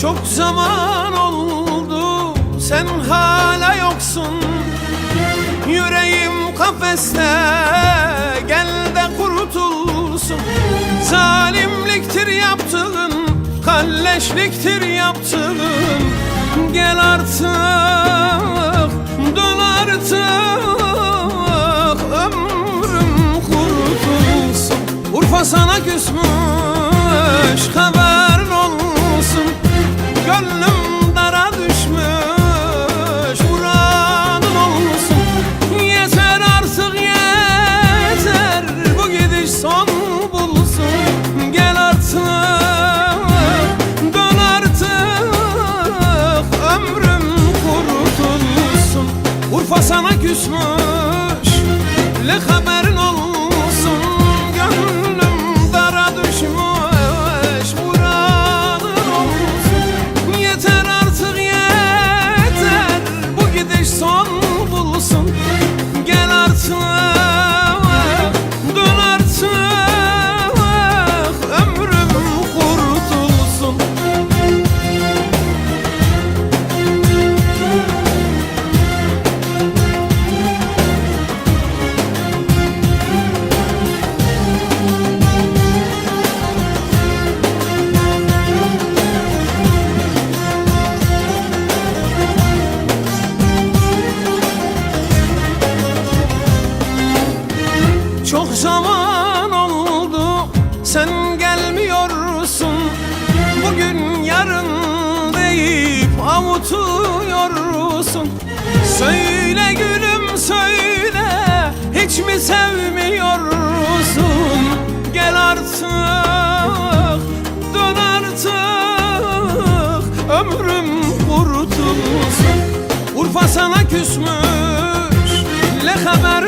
Çok zaman oldu sen hala yoksun. Yüreğim kafeste gel de kurtulsun. Zalimliktir yaptığın kalleşliktir yaptığın. Gel artık dön artık ömrüm kurtulsun. Urfa sana küsmüş Urfa sana küsmüş. Le sen gelmiyorsun Bugün yarın deyip avutuyorsun. Söyle gülüm söyle hiç mi sevmiyorsun? Gel artık dön artık ömrüm kurtulsun. Urfa sana küsmüş le haber